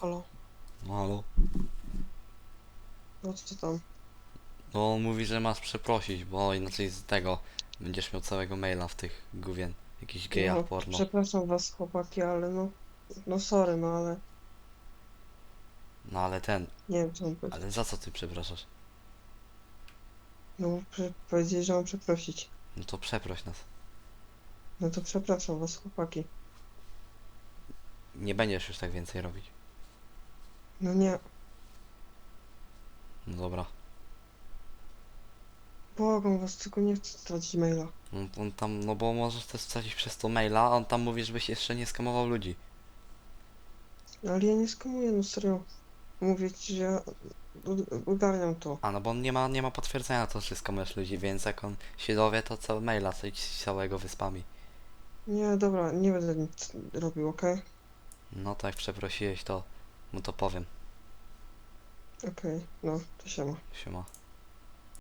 Halo? No halo? No co tam? No on mówi, że masz przeprosić, bo inaczej z tego będziesz miał całego maila w tych gówien. Jakiś gejach no, porno. Przepraszam was chłopaki, ale no... No sorry, no ale... No ale ten, Nie wiem co mam powiedzieć. ale za co ty przepraszasz? No prze- powiedzieli, że mam przeprosić. No to przeproś nas. No to przepraszam was chłopaki. Nie będziesz już tak więcej robić. No nie, No dobra. błagam was, tylko nie chcę stracić maila. No, on tam, no bo możesz też stracić przez to maila, a on tam mówi, żebyś jeszcze nie skamował ludzi. No ale ja nie skamuję, no serio. Mówię ci, że ja u- ogarniam to. A no bo on nie ma, nie ma potwierdzenia to, że skamujesz ludzi, więc jak on się dowie, to cały maila coś całego wyspami. Nie, dobra, nie będę nic robił, okej? No to jak przeprosiłeś, to mu to powiem. Okej, no, to siema. Siema.